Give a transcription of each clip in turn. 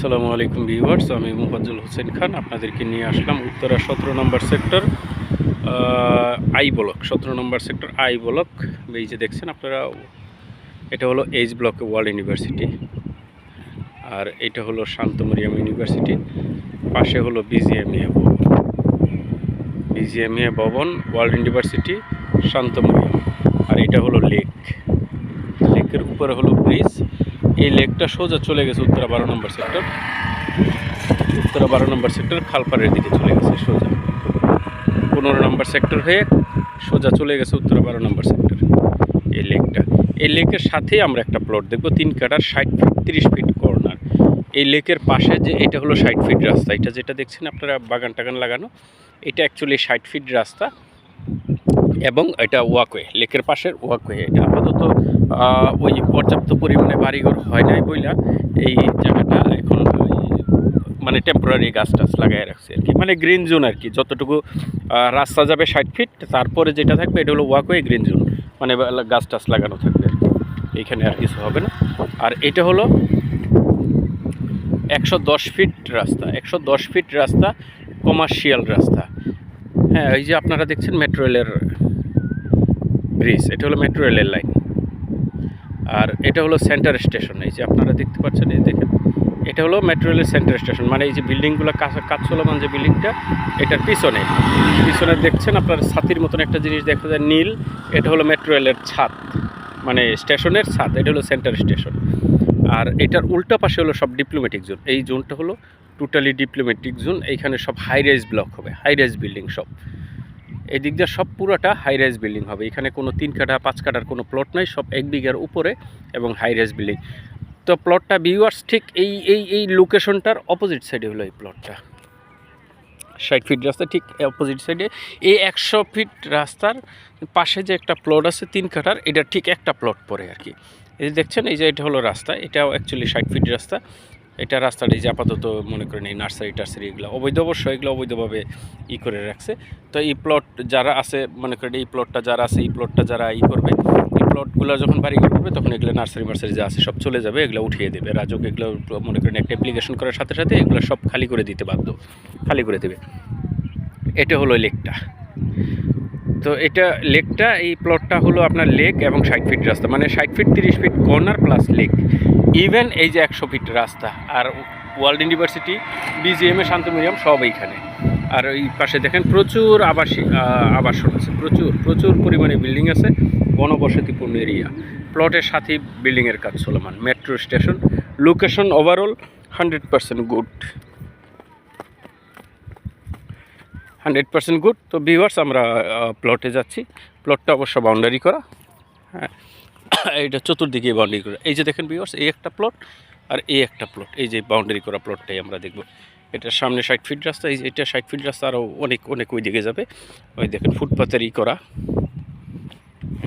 আসসালামু আলাইকুম ভিউয়ার্স, আমি মুফাজ্জল হোসেন খান। আপনাদেরকে নিয়ে আসলাম উত্তরা সতেরো নম্বর সেক্টর আই ব্লক, সতেরো নম্বর সেক্টর আই ব্লক। এই যে দেখছেন আপনারা, এটা হলো এইচ ব্লক ওয়ার্ল্ড ইউনিভার্সিটি, আর এটা হলো শান্তমরিয়াম ইউনিভার্সিটি, পাশে হলো বিজিএমইএ ভবন। বিজিএমইএ ভবন, ওয়ার্ল্ড ইউনিভার্সিটি, শান্তমরিয়াম। আর এটা হলো লেক। লেকের উপরে হলো ব্রিজ এই লেকটা সোজা চলে গেছে উত্তরা বারো নম্বর সেক্টর। উত্তরা বারো নম্বর সেক্টর খালপাড়ের দিকে চলে গেছে সোজা। পনেরো নম্বর সেক্টর হয়ে সোজা চলে গেছে উত্তরা বারো নম্বর সেক্টর। এই লেকটা। এই লেকের সাথেই আমরা একটা প্লট দেখব, তিন কাটার ষাট ফিট তিরিশ ফিট কর্নার এই লেকের পাশে যে, এটা হলো ষাট ফিট রাস্তা। এটা যেটা দেখছেন আপনারা বাগান টাগান লাগানো, এটা অ্যাকচুয়ালি ষাট ফিট রাস্তা। এবং এটা ওয়াকওয়ে, লেকের পাশের ওয়াকওয়ে। এটা আপাতত ওই পর্যাপ্ত পরিমাণে বাড়িঘর হয় নাই বইলা এই জায়গাটা এখন মানে টেম্পোরারি গাছ টাছ লাগাই রাখছে আর কি। মানে গ্রিন জোন আর কি, যতটুকু রাস্তা যাবে ষাট ফিট তারপরে যেটা থাকবে এটা হলো ওয়াকওয়ে গ্রিন জোন মানে গাছ টাছ লাগানো থাকবে আর কি। এইখানে আর কিছু হবে না। আর এটা হলো একশো দশ ফিট রাস্তা, একশো দশ ফিট রাস্তা কমার্শিয়াল রাস্তা। হ্যাঁ এই যে আপনারা দেখছেন মেট্রো রেলের ব্রিজ, এটা হলো মেট্রো রেলের লাইন আর এটা হলো সেন্টার স্টেশন এই যে আপনারা দেখতে পাচ্ছেন, এই দেখেন, এটা হলো মেট্রো রেলের সেন্টার স্টেশন মানে এই যে বিল্ডিংগুলো কাজ চলমান যে বিল্ডিংটা এটার পিছনে। পিছনে দেখছেন আপনার ছাতির মতন একটা জিনিস দেখা যায়, নীল, এটা হলো মেট্রো রেলের ছাদ মানে স্টেশনের ছাদ, এটা হলো সেন্টার স্টেশন আর এটার উল্টা পাশে হলো সব ডিপ্লোম্যাটিক জোন এই জোনটা হলো টোটালি ডিপ্লোম্যাটিক জোন এইখানে সব হাই রাইজ ব্লক হবে হাই রাইজ বিল্ডিং সব। এই দিক দিয়ে সব পুরোটা হাই রাইজ বিল্ডিং হবে। এখানে কোনো তিন কাঠা, পাঁচ কাঠার কোনো প্লট নাই, সব এক বিঘার উপরে এবং হাই রাইজ বিল্ডিং তো প্লটটা ভিউয়ার্স ঠিক এই এই এই লোকেশনটার অপোজিট সাইডে হলো এই প্লটটা ষাট ফিট রাস্তা ঠিক অপোজিট সাইডে এই একশো ফিট রাস্তার পাশে যে একটা প্লট আছে তিন কাঠার, এটা ঠিক একটা প্লট পরে আর কি। এই দেখছেন, এই যে এটা হলো রাস্তা, এটাও অ্যাকচুয়ালি ষাট ফিট রাস্তা। এটা রাস্তাটি যে আপাতত মনে করেন এই নার্সারি টার্সারি এগুলো অবৈধ, অবশ্য এগুলো অবৈধভাবে ই করে রাখছে। তো এই প্লট যারা আছে, মনে করেন এই প্লটটা যারা আছে, এই প্লটটা যারা ই করবে, এই প্লটগুলো যখন বাড়ি করবে, তখন এগুলো নার্সারি মার্সারি যা আছে সব চলে যাবে, এগুলো উঠিয়ে দেবে। রাজক এগুলো মনে করেন একটা অ্যাপ্লিকেশন করার সাথে সাথে এগুলো সব খালি করে দিতে বাধ্য, খালি করে দেবে। এটা হলো লেকটা। তো এটা লেকটা, এই প্লটটা হলো আপনার লেক এবং ষাট ফিট রাস্তা। মানে ষাট ফিট তিরিশ feet corner plus lake. Even এই যে একশো ফিট রাস্তা আর ওয়ার্ল্ড ইউনিভার্সিটি বিজিএমএ শান্তমিরিয়াম সব এইখানে। আর ওই পাশে দেখেন প্রচুর আবাসিক আবাসন আছে। প্রচুর প্রচুর পরিমাণে বিল্ডিং আছে। বনবসতিপূর্ণ এরিয়া প্লটের সাথেই বিল্ডিংয়ের কাজ চলমান। Metro station location overall hundred percent good hundred percent good. তো ভিউয়ার্স আমরা প্লটে যাচ্ছি। প্লটটা অবশ্য বাউন্ডারি করা। হ্যাঁ। এটা চতুর্দিকে বাউন্ডারি করা। এই যে দেখেন ভিউয়ার্স এই একটা প্লট আর এই একটা প্লট এই যে বাউন্ডারি করা প্লটটাই আমরা দেখব। এটার সামনে ষাট ফিট রাস্তা, এই এটা ষাট ফিট রাস্তা আরও অনেক অনেক ওই দিকে যাবে। ওই দেখেন ফুটপাতের ই করা।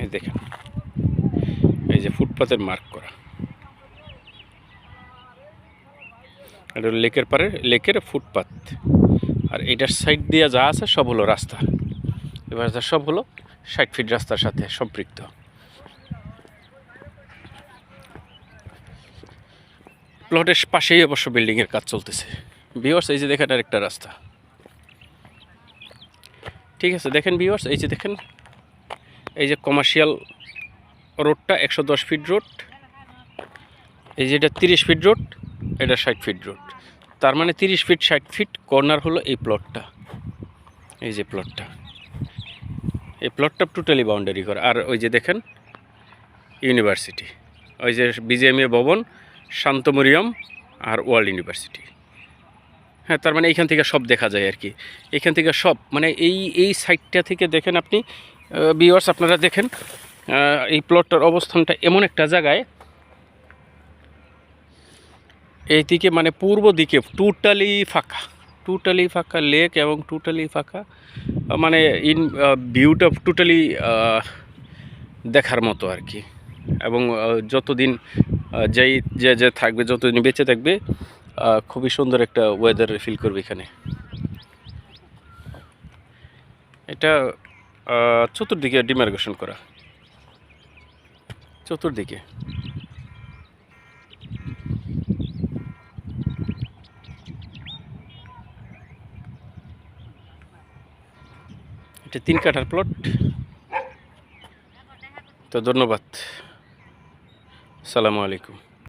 এই দেখেন। এই যে ফুটপাতের মার্ক করা। এটা লেকের পারে লেকের ফুটপাত। আর এটার সাইড দিয়ে যা আছে সব হলো রাস্তা। এবার যা সব হলো ষাট ফিট রাস্তার সাথে সম্পৃক্ত। প্লটের পাশেই অবশ্য বিল্ডিংয়ের কাজ চলতেছে। বিওর্স এই যে দেখেন আরেকটা রাস্তা। ঠিক আছে, দেখেন বিওর্স এই যে দেখেন, এই যে কমার্শিয়াল রোডটা একশো দশ ফিট রোড এই যে এটা তিরিশ ফিট রোড এটা ষাট ফিট রোড তার মানে তিরিশ ফিট ষাট ফিট কর্নার হলো এই প্লটটা এই যে প্লটটা এই প্লটটা টোটালি বাউন্ডারি করা। আর ওই যে দেখেন ইউনিভার্সিটি ওই যে বিজেএমএ ভবন শান্তমরিয়াম আর ওয়ার্ল্ড ইউনিভার্সিটি। হ্যাঁ তার মানে এইখান থেকে সব দেখা যায় আর কি। এখান থেকে সব মানে এই এই সাইডটা থেকে দেখেন আপনি বিওয়ার্স আপনারা দেখেন এই প্লটটার অবস্থানটা এমন একটা জায়গায় এইদিকে মানে পূর্ব দিকে টোটালি ফাঁকা টোটালি ফাঁকা লেক এবং টোটালি ফাঁকা মানে ইন ভিউটা টোটালি দেখার মতো আর কি। এবং যতদিন যেই, যে যে থাকবে, যতদিন বেঁচে থাকবে খুবই সুন্দর একটা ওয়েদার ফিল করবে এখানে। এটা চতুর্দিকে ডিমার্গেশন করা। চতুর্দিকে। এটা তিন কাঠার প্লট তো ধন্যবাদ। সালামু আলাইকুম।